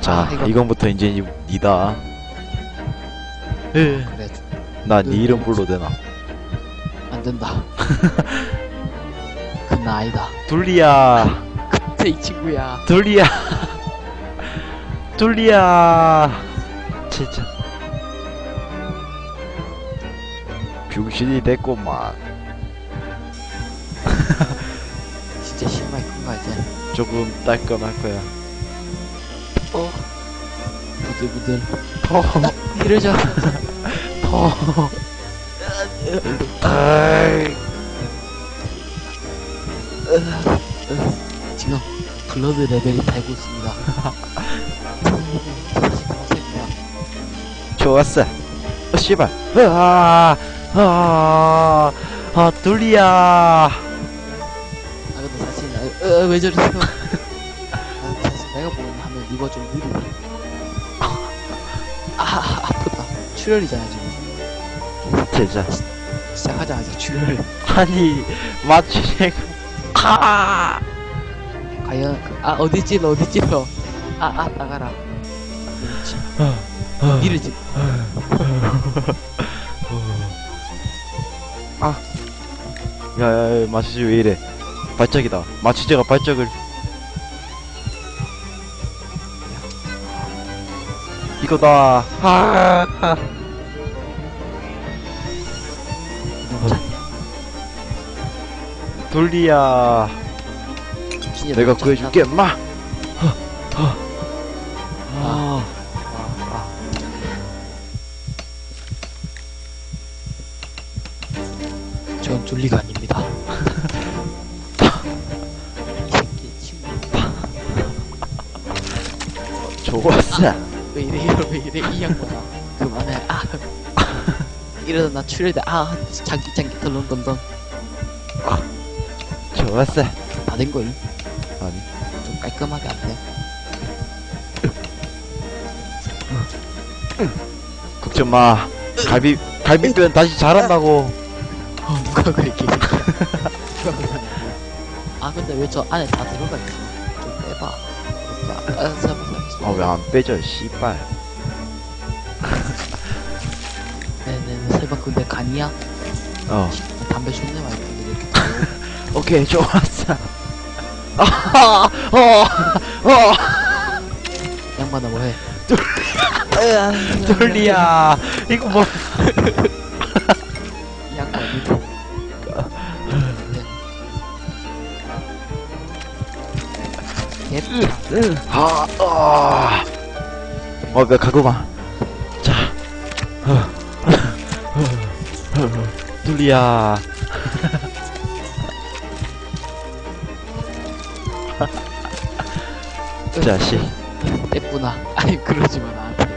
자, 아, 이거- 이건 부터 이제 니- 니다. 에, 그래 나 네 이름 불러도 되나? 안 된다. 그건 나 아니다. 둘리야, 그때 이 친구야. 둘리야, 둘리야. 진짜. 병신이 됐구만. 진짜 심하게 큰거 이제. 조금 따끔할 거야. 어. 부들부들. 더, 이러자. 더. 아이, 지금 블러드 레벨이 달고 있습니다. 좋았어. 어, 씨발. 아, 아, 아, 둘리야. 아 근데 사실 나, 어, 왜 저랬어? 아, 사실 내가 보는 하면 이거 좀 출혈이잖아 지금. 진짜. 시작하자마자 출혈. 아니, 마취생. 아! 과연 그- 아 어디 찔러 어디 찔러. 아아 나가라. 그렇지. 아, 니를 찔. 야, 야, 야, 마취제 왜 이래? 발작이다. 마취제가 발작을. 이거다. 아, 아. 돌리야. 내가 구해줄게, 마. 아, 전 둘리가 아닙니다. 좋았어. 이래 이 양반아 그만해. 아. 이러다 나 출혈돼 아 장기 장기 덜렁덜렁. 좋았어. 다된 거임 아니, 좀 깔끔하게 안돼. 걱정 마. 갈비, 갈비뼈는 다시 자란다고. 어 누가 그 얘기 누가 그러냐고 아 근데 왜 저 안에 다 들어가 있어? 좀 빼봐. 아 잡아 아, 왜안 빼져, 씨발. 근데 간이야? 어. 담배 존내 많이 피는데 이렇게 오케이, 좋았어. 아, 어, 어, 양반아 뭐해 돌리야. 이거 뭐. 이 양반 이거 예 아, 아. 어, 몇 가구만. 둘리야. 자식. 예쁘나 아니 그러지 마 나한테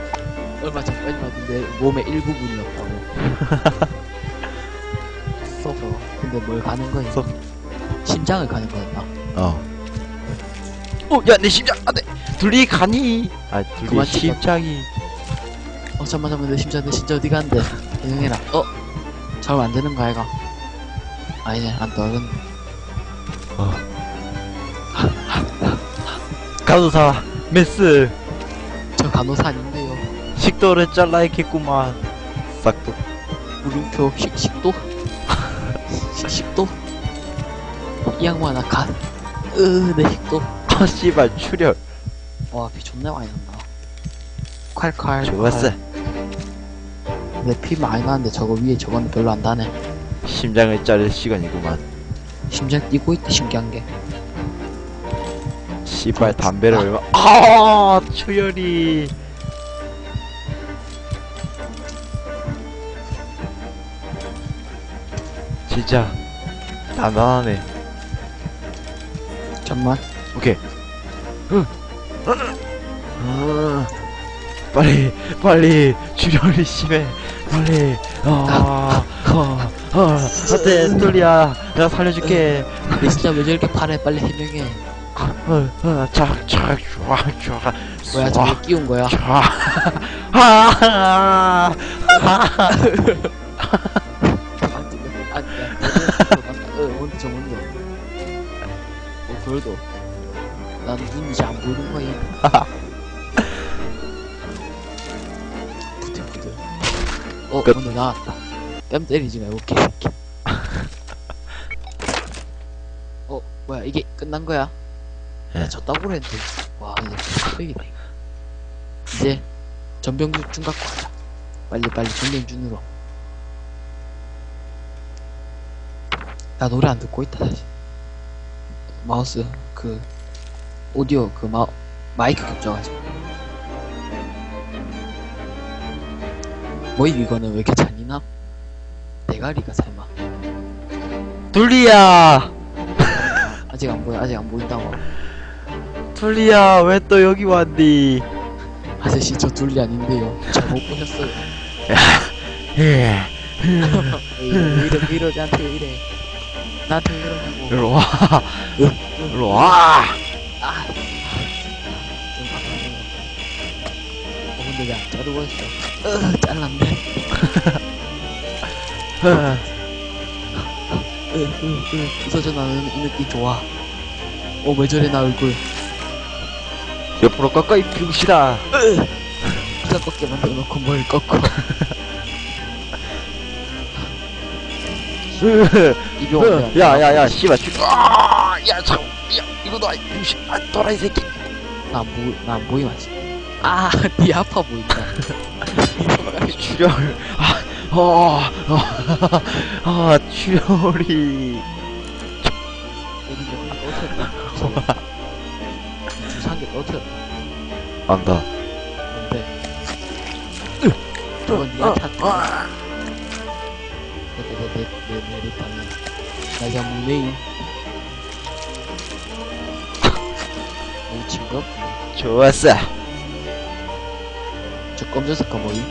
얼마 전까지만 내 몸의 일부분이었다고 써서 근데 뭘 가는 거야 써. 심장을 가는 거였나 어. 어, 야, 내 심장, 안 돼. 둘리 가니? 아, 둘리 그만. 심장이. 어 잠만 잠만 내 심장 내 심장 어디 간대 대응해라 어? 잘안 되는 거 아이가 아니네 안 떠는 간호사, 메스. 저 간호사 아닌데요 식도를 잘라야겠구만. 싹둑. 물음표 식, 식도? 식, 식도? 이 양반아 간 으내 식도 아, 씨발, 출혈. 와피 존나 많이 난다 콸콸 좋았어. 내 피 많이 나는데 저거 위에 저거는 별로 안 나네 심장을 자를 시간이구만. 심장 뛰고 있다 신기한 게 씨발, 담배를 얼마. 아, 출혈이. 진짜, 단단하네. 잠만 오케이. 응. 어, 빨리, 빨리, 출혈이 심해. 빨리, 아, 어, 어, 어때, 똘리야. 내가 살려줄게. 내 진짜 왜 저렇게 파래 빨리 해명해 어, 어, 착, 착, 좋아, 좋아. 뭐야 저거 끼운 거야 좋아. 아, 아, 아 야, 어 뭔데 저 뭔데 어 그래도 난 눈이 잘 안 보이는 거임 어, 끝. 오늘 나왔다. 뺨 때리지 말고, 개새끼. 어, 뭐야, 이게 끝난 거야? 예. 야, 졌다고 그랬는데. 와, 이거 쓰레기다, 이거. 이제, 전병준 갖고 가자. 빨리, 빨리, 전병준으로. 나 노래 안 듣고 있다, 다시. 마우스, 그, 오디오, 그, 마, 마이크 겹쳐가지고. 뭐임 이거는 왜 이렇게 잔인함? 대가리가 설마. 둘리야! 아직 안 보여 아직 안 보인다고 둘리야 왜 또 여기 왔니? 아저씨 저 둘리 아닌데요. 잘못 보셨어요? 예. 왜 이래 왜 이러지? 나한테 왜 이래? 나한테 왜 이러냐고. 일로 와. 으, 으, 일로 와. 아. 근데 왜안 자르고 했어 으 잘랐네. 으 으으 웃어줘 나는 이 느낌 좋아. 어 왜 저래 나 얼굴? 옆으로 꺾어 이 병신아 피가 꺾게 만들어 놓고 뭘 꺾어. 이병헌 야야야 씨발 죽 아, 야 잠깐 야 이거도 아이 병신 아 또라이 새끼. 나안 보이 나안 보임 아직 아 니 아파 보인다. 출혈. 아, 출혈이 여기 좀 떨어졌다 주사한 게 떨어졌다 안다 뭔데? 저건 니가 탔다. 내내내내내 방에 나 양무네임 오 친구? 좋았어. 저 검정색 뭐임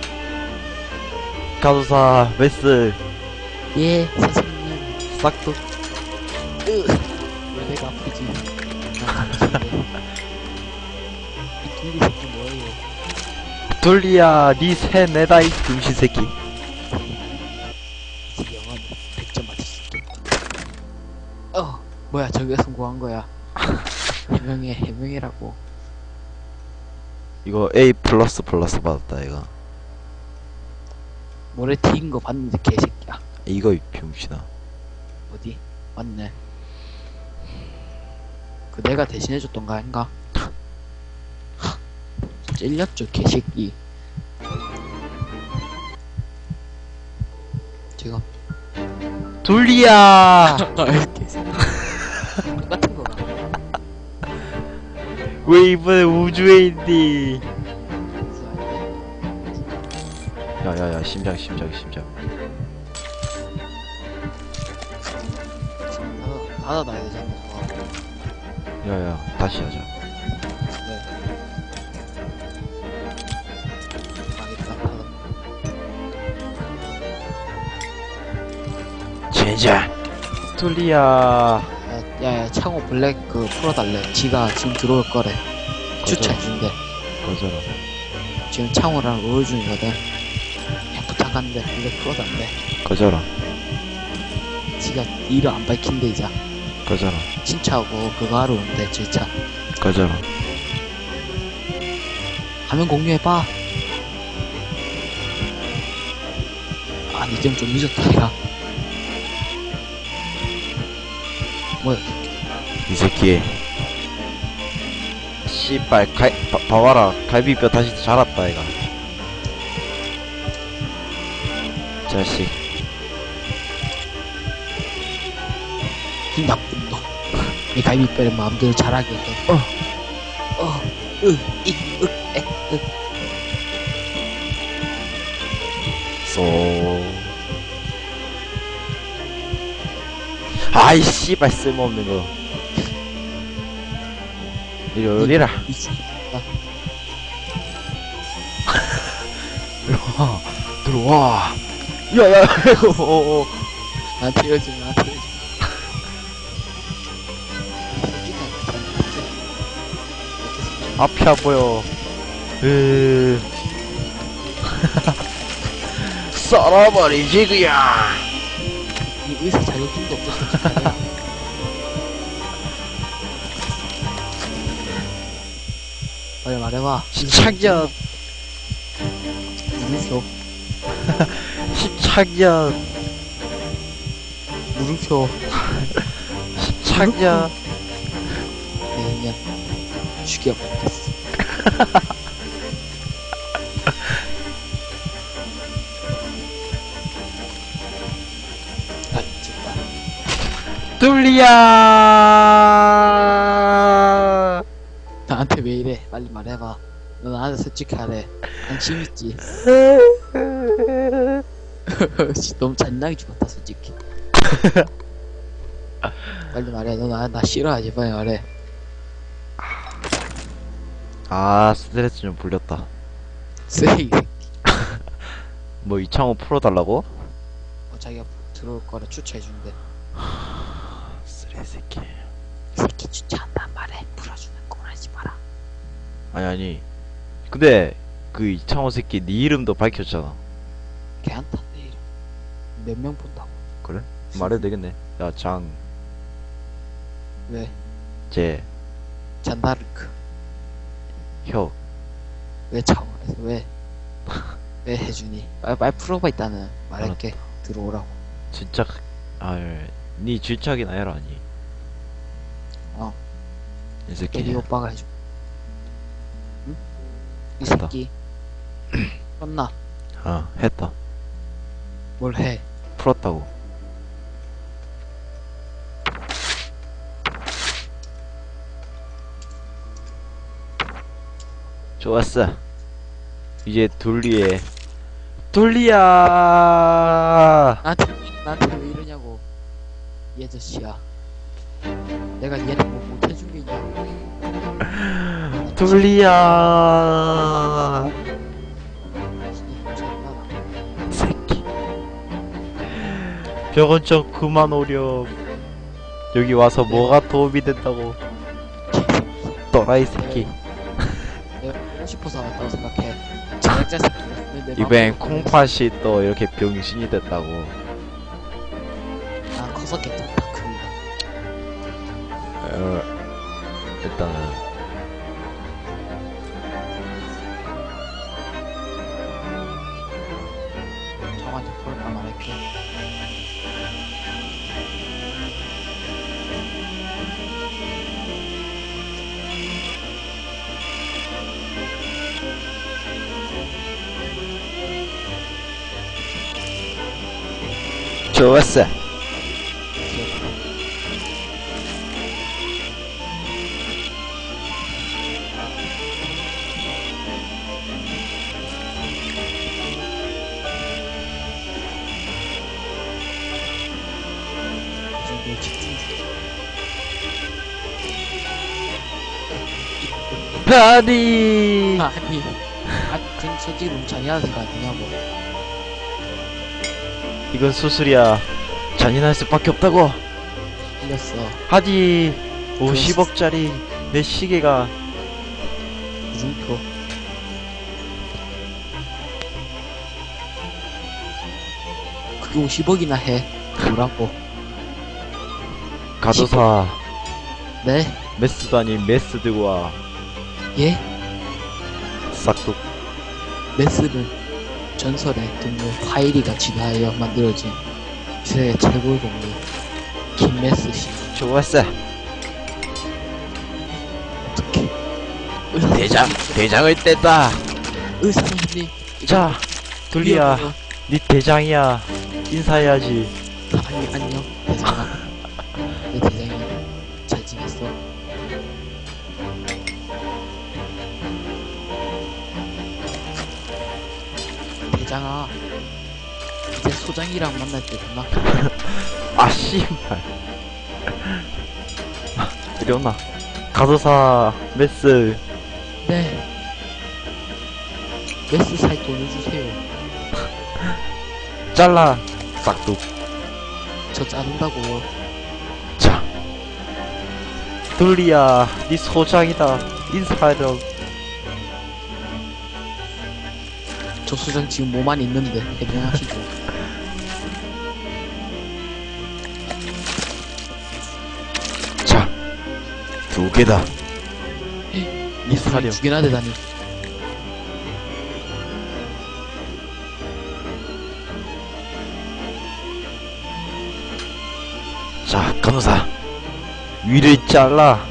가도사 메스 예 선생님 싹둑 으, 왜 내가 아프지? 난 아프신데. 이 둘이 새끼 뭐예요? 둘리야 니새 내다 이 병신 새끼 이제 영화는 100점 맞을 수 있겠다. 어, 뭐야, 저기가 성공한 거야. 해명해, 해명해라고. 이거 A 플러스 플러스 받았다 이거 모래 튀긴 거 봤는데, 개새끼야. 이거 이 병신아 어디? 맞네. 그 내가 대신해줬던 거 아닌가? 찔렸죠, 개새끼. 지금 둘리야 개새끼. 왜 이번에 우주에 있니? 야야야 심장 심장 심장. 닫아놔야 되잖아. 야야 다시 하자. 네. 젠장. 둘리야 야, 야, 야, 창호 블랙 그 풀어달래. 지가 지금 들어올 거래. 추천해준대. 거절아 지금 창호랑 롤 중이거든. 야, 부탁한대. 블랙 풀어달래. 거절아 지가 일을 안 밝힌대, 이제. 거절아 신차하고 그거 하러 온대, 질차. 거절아 화면 공유해봐. 아, 니좀 좀 늦었다, 이 뭐야, 이 새끼 씨발 갈 봐, 봐봐라 갈비뼈 다시 자랐다 이가 자식 이 나쁜 놈. 이 갈비뼈를 마음대로 자라게 해. 어, 어, 으, 이, 으, 에, 으. 쏘 아이 씨발 쓸모없는 거. 이리 오리라. 들어와 들어와. 야야 이러지 마, 나한테 이러지 마. 앞이 안 보여. 으. 썰어버리지 그야 이 의사 자격증도 없었어. 빨리 말해봐. 시창전 누구쇼? 십창년 물음표 십창년 내년 죽여 둘리야 나한테 왜 이래? 빨리 말해봐. 너 나한테 솔직하래. 관심 있지? 씨, 너무 잔인하게 죽었다, 솔직히. 빨리 말해. 너 나, 나 싫어하지? 빨리 말해. 아 스트레스 좀 풀렸다 쓰레기. 뭐 이창호 풀어달라고? 어, 자기가 들어올 거라 추천해준대. 쓰레 새끼 이 새끼 추천한단 말해. 풀어주는 꼴 하지 마라. 아니 아니 근데 그 이창호 새끼 네 이름도 밝혔잖아 걔한테 내 이름. 몇 명 본다고? 말해도 되겠네 야장 왜? 제, 잔다르크. 혁, 왜 차원에서 왜? 왜 해주니? 말, 말 풀어봐 일단은 말할게 들어오라고 진짜 아 니 질척이나 해라 아니 어. 이 새끼 에리 오빠가 해줘 응? 이 했다. 새끼 떴나? 어 했다 뭘 해? 풀었다고 좋았어 이제 둘리에 둘리야 나한테 나한테 왜 이러냐고 이 아저씨야. 내가 얘한테 뭐 못해준 게 있냐고 장난아 새끼. 병원 좀 그만 오렴. 여기 와서 뭐가 도움이 된다고. 또라이 새끼. 내가 싶어서 왔다고 생각해. 제작자 새끼가 내 이번엔 콩팥이 또 이렇게 병신이 됐다고 괜찮다 크기가 어, 일단은. 정한테 볼까 말할게. 좋았어 바디 아니. 아니 전 솔직히 너무 잔인하다 생각 안 드냐고 이건 수술이야. 잔인할 수밖에 없다고. 틀렸어. 하디 50억짜리 내 시계가. 무중표 그게 50억이나 해. 뭐라고? 가도사. 네? 메스도 아닌 메스 들고 와 예? 싹둑. 메스는 전설의 동물 하이리가 진화하여 만들어진 세계 최고의 동물 김메스씨. 좋았어. 어떻게 대장 대장을 뗐다. 의사 선생님. 자 둘리야. 네 대장이야. 인사해야지. 아니 안녕. 대장아 소장이랑 만날 때구나 아 씨발. 이리 온나. 가도사 메스. 네. 메스 살 돈을 주세요. 잘라 싹둑. 저 자른다고. 자. 둘리야 네 소장이다. 인사하렴. 저 소장 지금 뭐만 있는데 해명하시죠 두 개다. 미스터리오. 두 개나 되다니. 자, 간호사. 위를 잘라.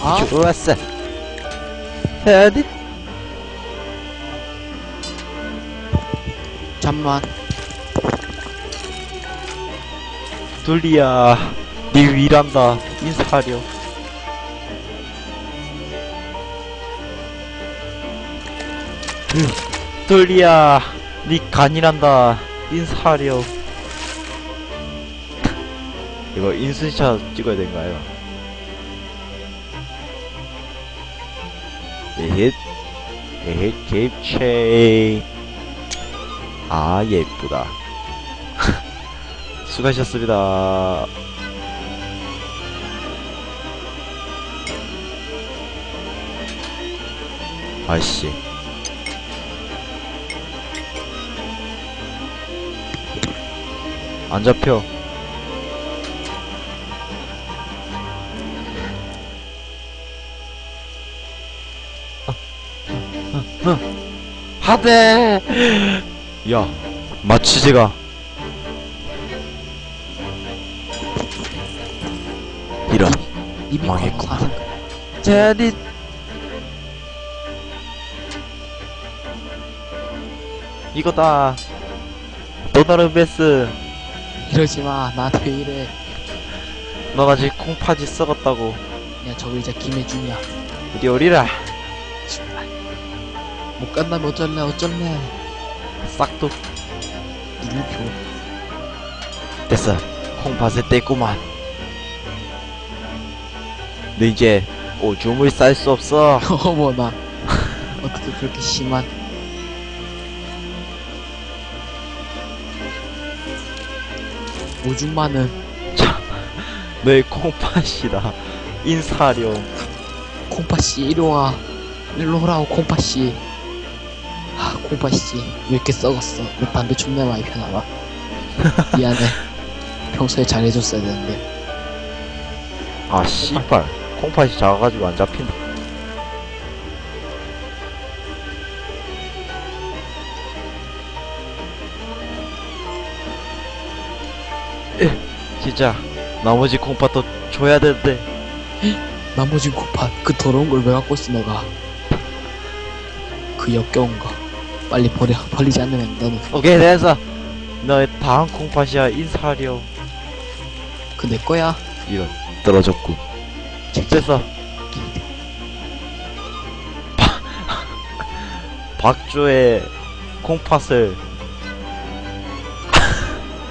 아? 좋았어. 어디? 잠만. 둘리야, 네 위란다. 인사하려. 으, 둘리야 네 간이란다 인사하려 이거 인스샷 찍어야 된가요? 에헷 에헷 캡체 아 예쁘다 수고하셨습니다. 아씨. 안 잡혀. 하대! 야, 마치 제가 이런 망했구만. 제니 이거다 또 다른 베스 이러지 마 나한테 왜 이래 넌 아직 콩파지 썩었다고. 야 저거 이제 김혜준이야. 오리라. 정말 못 간다면 어쩔래 어쩔래. 싹둑. 물표 됐어. 콩팥에 떼구만. 너 이제 오줌을 쌀 수 없어. 어머나. 어떻게 그렇게 심한 오줌마는 너의 콩팥이다 인사하렴. 콩파씨 이리와. 일로 오라고 콩파씨. 아 콩파씨 왜 이렇게 썩었어? 왜 담배 존나 많이 펴나봐 미안해. 평소에 잘해줬어야 되는데. 아 씨발. 콩팥이 작아가지고 안 잡힌다 진짜 나머지 콩팥도 줘야 되는데. 나머진 콩파 그 더러운 걸 왜 갖고 있어 너가? 그 역겨운 거. 빨리 버려. 버리지 않으면 너는. 오케이 됐어. 너의 다음 콩팥이야. 인사하렴. 그내 거야. 이런 떨어졌군 됐어. 박- 박조의 콩팥을.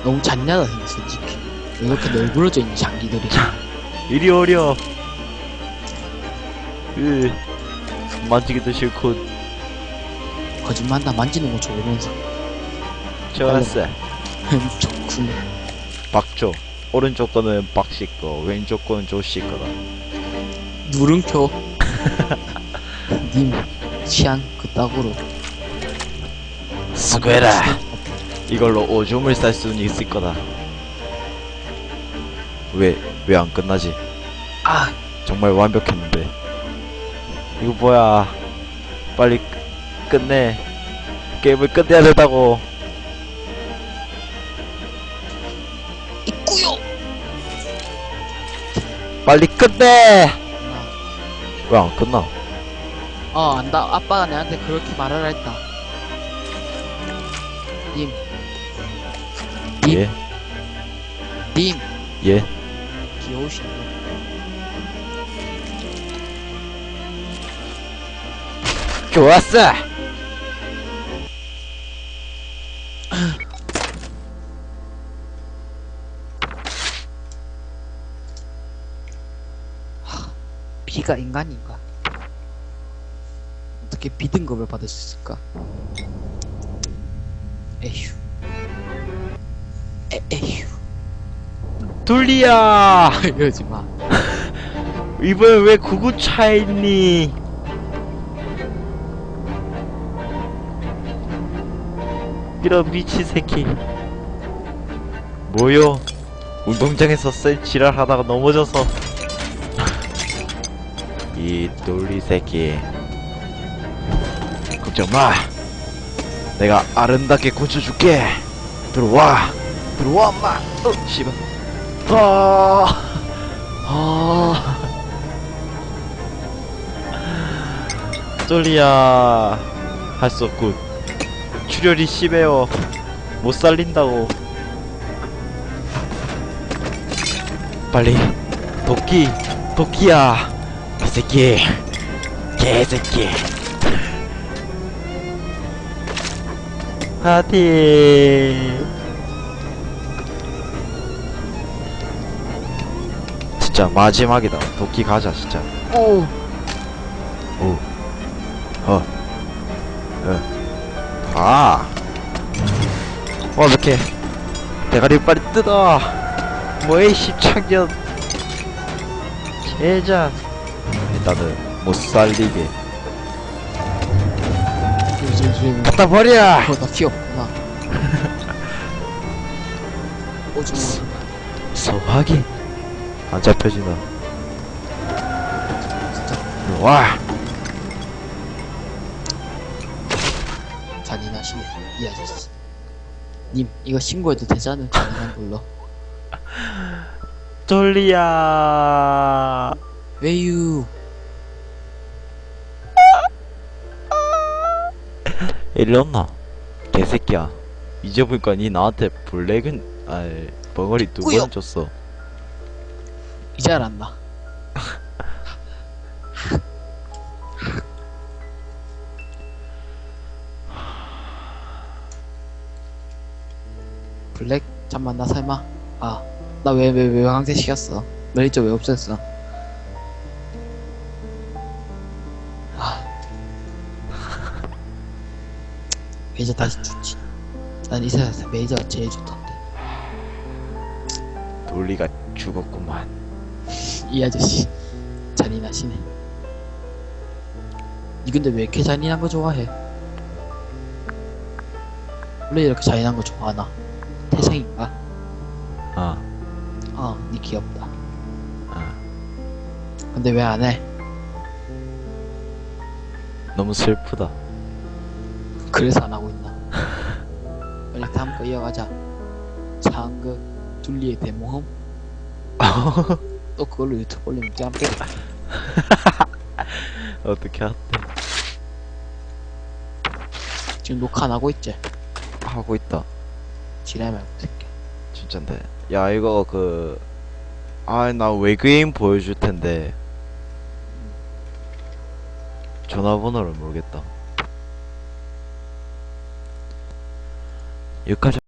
너무 잤냐다 근데 솔직히 왜 이렇게 널브러져 있니 장기들이. 이리 오려. 으 만지기도 싫군 거짓말한다. 만지는 거 좋으면서. 좋았어. 좋군. 박조. 오른쪽 거는 박씨 거 왼쪽 거는 조씨 거다. 누른표 님 취향 그따구로. 수고해라. 이걸로 오줌을 쌀 수는 있을 거다 왜 왜 안 끝나지? 아. 정말 완벽했는데. 이거 뭐야. 빨리 끝- 끝내. 게임을 끝내야 된다고. 있구요. 빨리 끝내! 왜 안 끝나? 어 안다 아빠가 내한테 그렇게 말을 했다. 님 님, 예? 님. 예. 귀여우시네. 좋았어. 비가 인간인가? 어떻게 비등급을 받을 수 있을까? 에휴. 에, 에휴 둘리야. 이러지 마. 이번엔 왜 구구차에 있니? 이런 미친 새끼. 뭐요? 운동장에서 셀 지랄 하다가 넘어져서. 이 돌리 새끼. 걱정 마. 내가 아름답게 고쳐줄게. 들어와. 들어와 마. 어, 씨발 아, 아, 쫄리야, 할 수 없군. 출혈이 심해요. 못 살린다고. 빨리, 도끼, 도끼야, 이 새끼, 개새끼. 파티. 진짜 마지막이다. 도끼 가자 진짜. 오 오. 어. 어. 아. 어, 이렇게. 대가리 빨리 뜯어. 뭐해, 십창년. 제자. 일단은, 못 살리게. 요즘 갖다 버려! 그거 피 없구나 오줌 소화기. 안 잡혀지나. 와! 잔인하시네 이 아저씨 님 이거 신고해도 되잖아 잔인한 걸로 쫄리야. 왜유 일리 없나? 개새끼야. 이제 보니까 니 나한테 블랙은, 아, 벙어리 두 꾸역. 번 줬어. 이제 알았나 블랙 잠만 나 설마. 아나 왜 왜왜 강제 시켰어? 메리저 왜 없앴어? 아. 메이저 다시 좋지. 난 이 세상에서 메이저가 제일 좋던데. 돌리가 죽었구만. 이 아저씨 잔인하시네 니 근데 왜 이렇게 잔인한 거 좋아해? 원래 이렇게 잔인한 거 좋아하나? 태생인가? 아, 어, 니 귀엽다 아. 근데 왜 안 해? 너무 슬프다. 그래서 안 하고 있나? 빨리 다음 거 이어가자 상극 둘리의 대모험? 또 그걸로 유튜브 올리면 짱빼 어떻게 하, 지금 녹화 안 하고 있지? 하고 있다. 지랄 말고 새끼 진짠데. 야, 이거 그, 아, 나 외계인 보여줄 텐데. 전화번호를 모르겠다. 여기까지